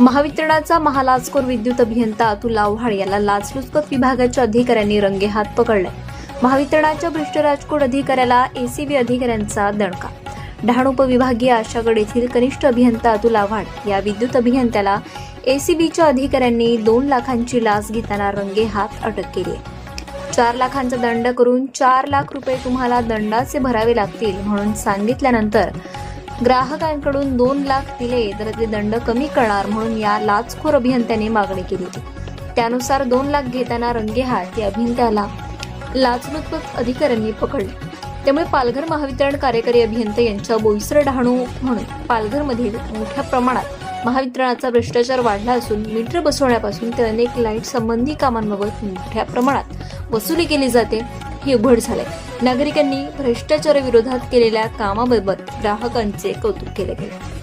महावितरणाचा महालाचखोर विद्युत अभियंता अतुल आव्हाड याला लाचलुचपत विभागाच्या अधिकाऱ्यांनी रंगेहात पकडले. महावितरणाच्या भ्रष्ट राजकोट अधिकाऱ्याला एसीबी अधिकाऱ्यांचा दणका. डहाणू उपविभागीय आशागड येथील कनिष्ठ अभियंता अतुल आव्हाड या विद्युत अभियंत्याला एसीबीच्या अधिकाऱ्यांनी दोन लाखांची लाच घेताना रंगेहात अटक केली आहे. चार लाखांचा दंड करून चार लाख रुपये तुम्हाला दंडाचे भरावे लागतील म्हणून सांगितल्यानंतर ग्राहकांकडून दोन लाख दिले तर ते दंड कमी करणार म्हणून या लाचखोर अभियंत्याने मागणी केली. त्यानुसार दोन लाख घेताना रंगेहात या अभियंत्याला लाचलुचपत अधिकाऱ्यांनी पकडले. त्यामुळे पालघर महावितरण कार्यकारी अभियंते यांच्या बोईसर डहाणू म्हणून पालघरमधील मोठ्या प्रमाणात महावितरणाचा भ्रष्टाचार वाढला असून मीटर बसवण्यापासून ते अनेक लाइट संबंधी कामांबाबत मोठ्या प्रमाणात वसुली केली जाते. हे उघड झाले नागरिकांनी भ्रष्टाचाराविरोधात केलेल्या कामाबाबत ग्राहकांचे कौतुक केले गेले.